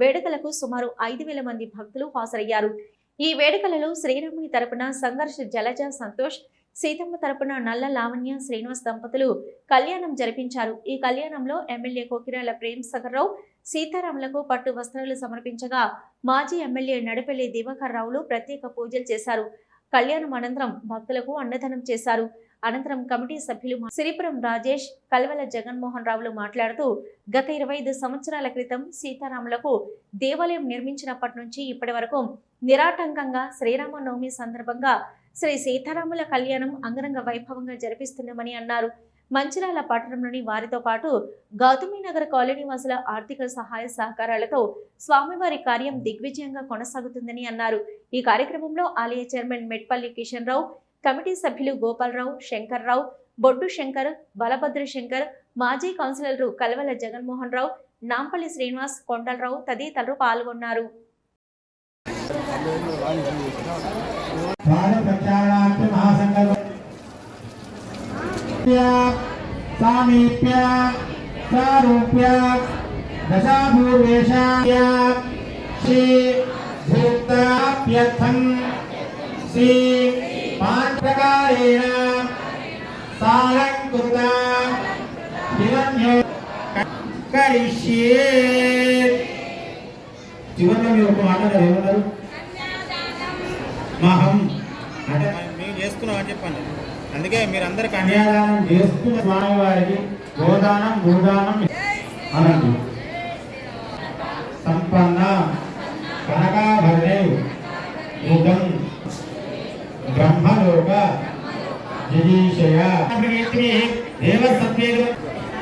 వేడుకలకు సుమారు ఐదు వేల మంది భక్తులు హాజరయ్యారు. ఈ వేడుకలలో శ్రీరాముని తరపున సంఘర్ష జలజ సంతోష్ సీతమ్మ తరపున నల్ల లావణ్య శ్రీనివాస్ దంపతులు కళ్యాణం జరిపించారు. ఈ కళ్యాణంలో ఎమ్మెల్యే కోకిరాల ప్రేమ్ సగర్రావు సీతారాములకు పట్టు వస్త్రాలు సమర్పించగా మాజీ ఎమ్మెల్యే నడిపెల్లి దివాకర్ రావులు ప్రత్యేక పూజలు చేశారు. కళ్యాణం అనంతరం భక్తులకు అన్నదానం చేశారు. అనంతరం కమిటీ సభ్యులు సిరిపురం రాజేష్ కల్వల జగన్మోహన్ రావులు మాట్లాడుతూ గత ఇరవై ఐదు సంవత్సరాల క్రితం సీతారాములకు దేవాలయం నిర్మించినప్పటి నుంచి ఇప్పటి వరకు నిరాటంకంగా శ్రీరామనవమి సందర్భంగా శ్రీ సీతారాముల కళ్యాణం అంగరంగ వైభవంగా జరిపిస్తున్నామని అన్నారు. మంచిరాల పట్టణంలోని వారితో పాటు గౌతమీనగర్ కాలనీ వాసుల ఆర్థిక సహాయ సహకారాలతో స్వామివారి కార్యం దిగ్విజయంగా కొనసాగుతుందని అన్నారు. ఈ కార్యక్రమంలో ఆలయ చైర్మన్ మెట్పల్లి కిషన్ రావు కమిటీ సభ్యులు గోపాలరావు శంకర్రావు బొడ్డు శంకర్ బలభద్ర శంకర్ మాజీ కౌన్సిలర్లు కల్వల జగన్మోహన్ రావు నాంపల్లి శ్రీనివాస్ కొండలరావు తదితరులు పాల్గొన్నారు. శ్రీ చివరిలో మీరు ఒక మాట ఏమన్నారు? మహం. అంటే మేము చేసుకున్నాం అని చెప్పండి. అందుకే మీరు అందరు కన్యా కన్యాదానం చేస్తున్న స్వామి వారికి గోదానం భూదానం అనండి సంపన్న దేవ సత్యేలు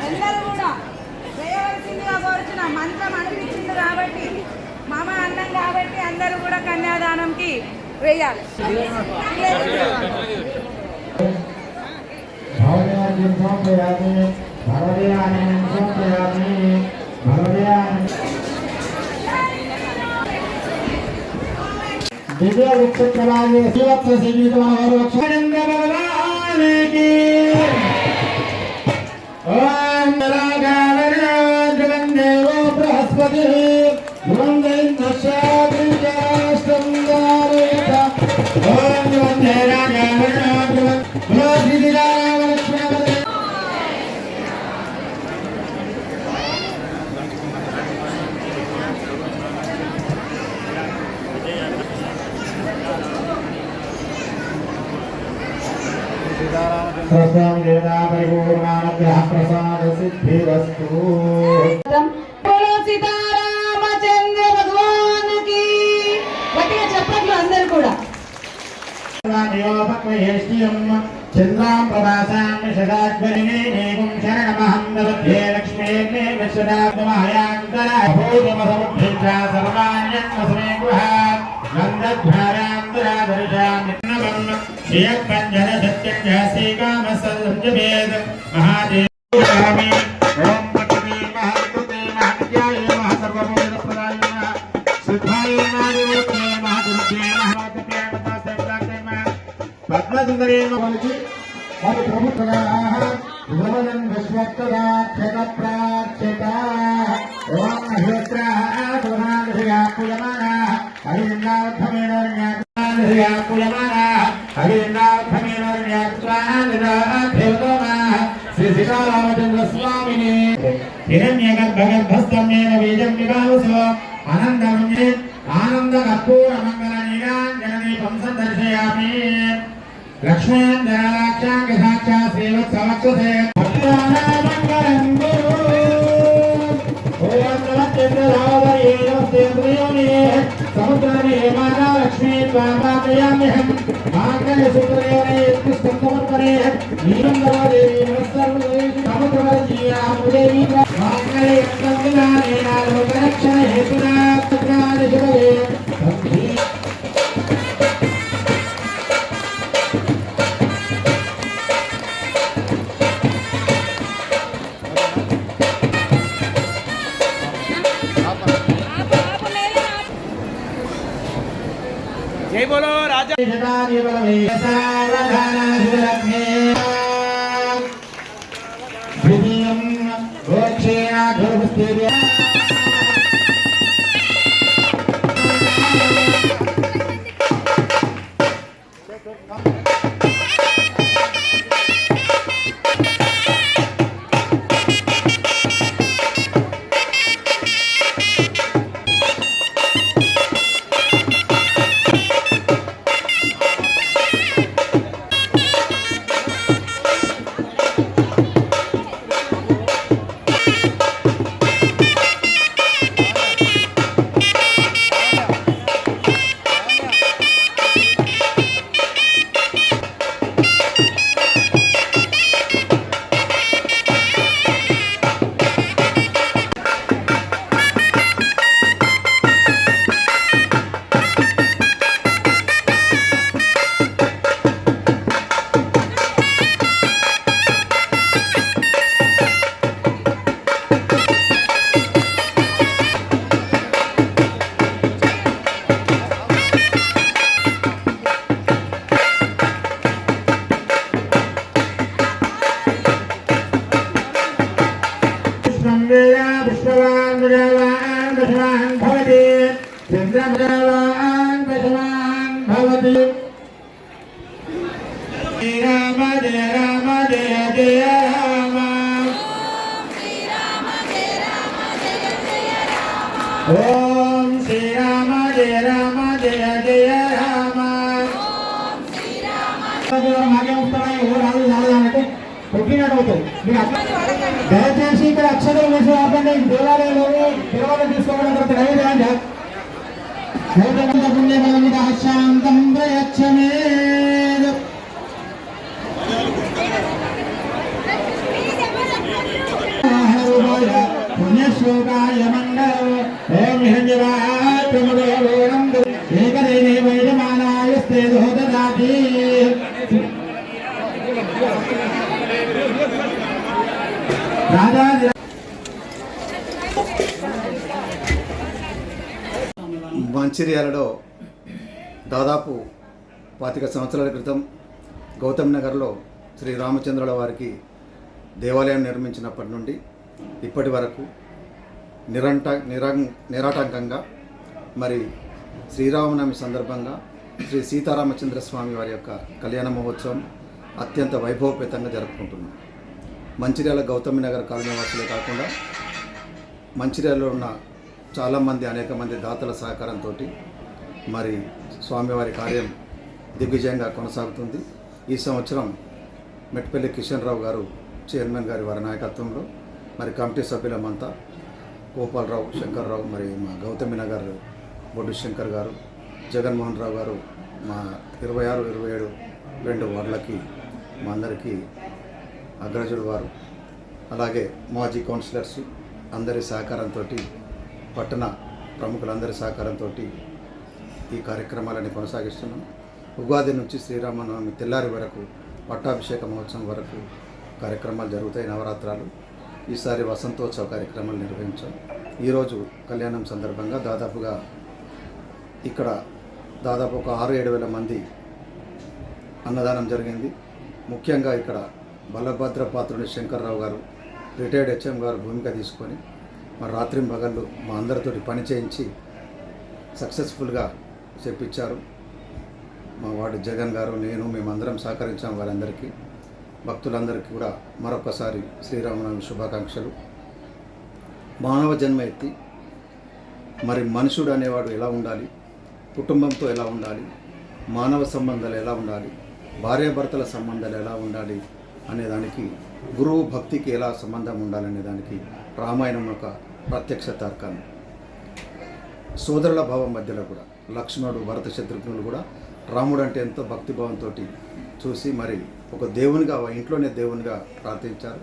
అందరూ కూడా చేయవలసిందిగా కోరుచున్న మంత్రం అనిపించింది కాబట్టి మామ అన్నం కాబట్టి అందరూ కూడా కన్యాదానంకి వేయాలి. దివ్య భగవానికి ఓం దేవో బృహస్పతి ఓం పరిపూర్ణానుగ్రహ ప్రసాద. సిద్ధిరస్తు బోలో సీతారామచంద్ర భగవానికి గట్టిగా చెప్పట్లు అందరూ కూడా. చంద్రాం ప్రభాసామి షడాధ్వరిణే నేగం శరణమహం సర్వాణ్యత్మసమే నవం శ్రియకంజన సత్యం జాసీ కామసంజవేద మహాదేవామి ఓం పట్టే మహాకృతే మహాత్యాయ మహాసర్వభూత ప్రదాయ సిద్ధాయ మహాదేవతే మహాగురుతే మహాత్యాయ మహాసర్వతే పద్మసుందరేణ పలికి మరి ప్రభుత్వగా భువనం విశ్వత్వరాక్షక ప్రాచ్యత ఓం అహిత్ర భువనాదృశయా పుయమాన హరినాథమేణ జ్ఞానాదృశయా పుయమాన హరినాథమేణ జ్ఞాత్వానిదాభ్యోగమ శ్రీ బీజం విభావసో ఆనందమన్యే ఆనంద కర్పూర మంగళ నీరాంజన సందర్శయామి లక్ష్మీంద్రాక్షాంగ సాక్షా శ్రీవత్సవక్షసే భక్తానామంగళం గురు ఓం నమస్తే సముద్రమే మాతా లక్ష్మీ త్వామాపయామ్యహం మాంగళ్య సూత్రయోనే పుష్పం సమర్పణే నీరంగదేవి నమస్కారం సముద్రవరజీయాముదేవి మాంగళ్య యంత్రానే లోకరక్షణ హేతునా శుభవే బోలో రాజా ద్వితీయం పశుమాన్ భవతి జయ రామ జయ జయ రామ. ఓం శ్రీరామ జయ రామ జయ జయ రామ. మాకే రాదు అవుతుంది దయచేసి ఇక్కడ అక్షరం వేసి ఆపండి దేవాలయంలో దేవాలయం తీసుకోవడం తర్వాత నైవేద్యం నైవేద్యం పుణ్యశ్లోకాయ మంగళ ఓం హిరణ్యవాత్మగోణం మంచిర్యాలలో దాదాపు పాతిక సంవత్సరాల క్రితం గౌతమ్ నగర్లో శ్రీ రామచంద్రుల వారికి దేవాలయం నిర్మించినప్పటి నుండి ఇప్పటి వరకు నిరంట నిరం నిరాటంకంగా మరి శ్రీరామనవమి సందర్భంగా శ్రీ సీతారామచంద్ర స్వామి వారి యొక్క కళ్యాణ మహోత్సవం అత్యంత వైభవపేతంగా జరుపుకుంటున్నాం. మంచిర్యాల గౌతమి నగర్ కాలనీ వాసులే కాకుండా మంచిర్యాలలో ఉన్న చాలామంది అనేక మంది దాతల సహకారంతో మరి స్వామివారి కార్యం దిగ్విజయంగా కొనసాగుతుంది. ఈ సంవత్సరం మెట్పల్లి కిషన్ రావు గారు చైర్మన్ గారి వారి నాయకత్వంలో మరి కమిటీ సభ్యులమంతా గోపాలరావు శంకర్రావు మరి మా గౌతమి నగర్ బొడ్డు శంకర్ గారు జగన్మోహన్ రావు గారు మా ఇరవై ఆరు ఇరవై ఏడు రెండు వార్డులకి మా అందరికీ అగ్రజుడు వారు. అలాగే మాజీ కౌన్సిలర్స్ అందరి సహకారంతో పట్టణ ప్రముఖులందరి సహకారంతో ఈ కార్యక్రమాలని కొనసాగిస్తున్నాం. ఉగాది నుంచి శ్రీరామనవమి తెల్లారి వరకు పట్టాభిషేక మహోత్సవం వరకు కార్యక్రమాలు జరుగుతాయి నవరాత్రాలు. ఈసారి వసంతోత్సవ కార్యక్రమాలు నిర్వహించాం. ఈరోజు కళ్యాణం సందర్భంగా దాదాపుగా ఇక్కడ దాదాపు ఒక ఆరు ఏడు వేల మంది అన్నదానం జరిగింది. ముఖ్యంగా ఇక్కడ బలభద్ర పాత్రుని శంకర్రావు గారు రిటైర్డ్ హెచ్ఎం గారు భూమిక తీసుకొని మరి రాత్రి పగళ్ళు మా అందరితోటి పని చేయించి సక్సెస్ఫుల్గా చెప్పించారు మా వార్డు జగన్ గారు నేను మేమందరం సహకరించాం వారందరికీ. భక్తులందరికీ కూడా మరొకసారి శ్రీరామనవమి శుభాకాంక్షలు. మానవ జన్మ ఎత్తి మరి మనుషుడు అనేవాడు ఎలా ఉండాలి? కుటుంబంతో ఎలా ఉండాలి? మానవ సంబంధాలు ఎలా ఉండాలి? భార్యాభర్తల సంబంధాలు ఎలా ఉండాలి? అనే దానికి గురువు భక్తికి ఎలా సంబంధం ఉండాలనే దానికి రామాయణం ఒక ప్రత్యక్ష తర్కాన్ని సోదరుల భావం మధ్యలో కూడా లక్ష్మణుడు భరత శత్రుఘ్నులు కూడా రాముడు అంటే ఎంతో భక్తిభావంతో చూసి మరి ఒక దేవునిగా ఇంట్లోనే దేవునిగా ప్రార్థించారు.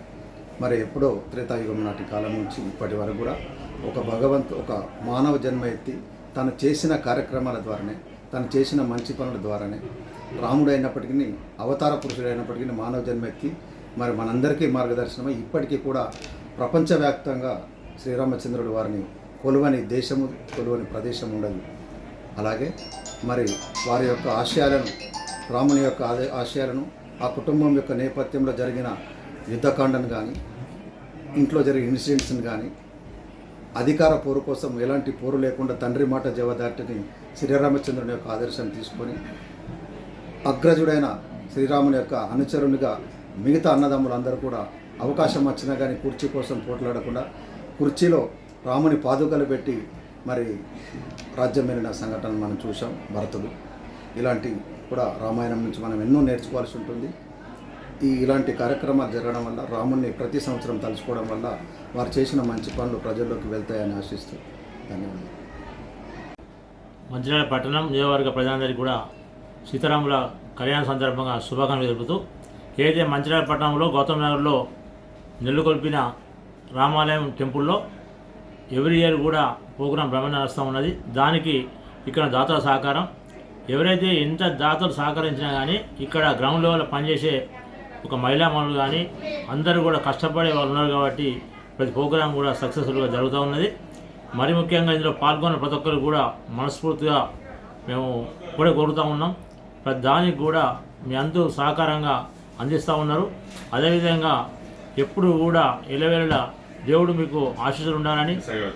మరి ఎప్పుడో త్రేతాయుగం నాటి కాలం నుంచి ఇప్పటి వరకు కూడా ఒక భగవంతు ఒక మానవ జన్మ ఎత్తి తను చేసిన కార్యక్రమాల ద్వారానే తను చేసిన మంచి పనుల ద్వారానే రాముడు అయినప్పటికీ అవతార పురుషుడు అయినప్పటికీ మానవ జన్మెత్తి మరి మనందరికీ మార్గదర్శనమై ఇప్పటికీ కూడా ప్రపంచవ్యాప్తంగా శ్రీరామచంద్రుడు వారిని కొలువని దేశము కొలువని ప్రదేశం ఉండదు. అలాగే మరి వారి యొక్క ఆశయాలను రాముని యొక్క ఆశయాలను ఆ కుటుంబం యొక్క నేపథ్యంలో జరిగిన యుద్ధకాండను కానీ ఇంట్లో జరిగిన ఇన్సిడెంట్స్ని కానీ అధికార పోరు కోసం ఎలాంటి పోరు లేకుండా తండ్రి మాట జవదాటిని శ్రీరామచంద్రుని యొక్క ఆదర్శం తీసుకొని అగ్రజుడైన శ్రీరాముని యొక్క అనుచరునిగా మిగతా అన్నదమ్ములందరూ కూడా అవకాశం వచ్చినా కానీ కుర్చీ కోసం పోట్లాడకుండా కుర్చీలో రాముని పాదుకలు పెట్టి మరి రాజ్యం వెళ్ళిన సంఘటన మనం చూసాం భరతుడు. ఇలాంటి కూడా రామాయణం నుంచి మనం ఎన్నో నేర్చుకోవాల్సి ఉంటుంది. ఈ ఇలాంటి కార్యక్రమాలు జరగడం వల్ల రాముణ్ణి ప్రతి సంవత్సరం తలుచుకోవడం వల్ల వారు చేసిన మంచి పనులు ప్రజల్లోకి వెళ్తాయని ఆశిస్తూ ధన్యవాదాలు. మంచిర్యాల పట్టణం నియోజకవర్గ ప్రజలందరికీ కూడా సీతారాముల కళ్యాణ సందర్భంగా శుభాకాంక్షలు తెలుపుతూ ఏదైతే మంచిర్యాల పట్టణంలో గౌతమ్ నగర్లో నెలకొల్పిన రామాలయం టెంపుల్లో ఎవ్రీ ఇయర్ కూడా ప్రోగ్రాం భ్రమణ నడుస్తూ ఉన్నది. దానికి ఇక్కడ దాతల సహకారం. ఎవరైతే ఎంత దాతలు సహకరించినా కానీ ఇక్కడ గ్రౌండ్ లెవెల్ పనిచేసే ఒక మహిళా మనులు కానీ అందరూ కూడా కష్టపడే వాళ్ళు ఉన్నారు కాబట్టి ప్రతి ప్రోగ్రాం కూడా సక్సెస్ఫుల్గా జరుగుతూ ఉన్నది. మరి ముఖ్యంగా ఇందులో పాల్గొన్న ప్రతి ఒక్కరు కూడా మనస్ఫూర్తిగా మేము కూడా కోరుతూ ఉన్నాం. దానికి కూడా మీ అందరూ సహకారంగా అందిస్తూ ఉన్నారు. అదేవిధంగా ఎప్పుడు కూడా ఎలవేళ దేవుడు మీకు ఆశీస్సులు ఉండాలని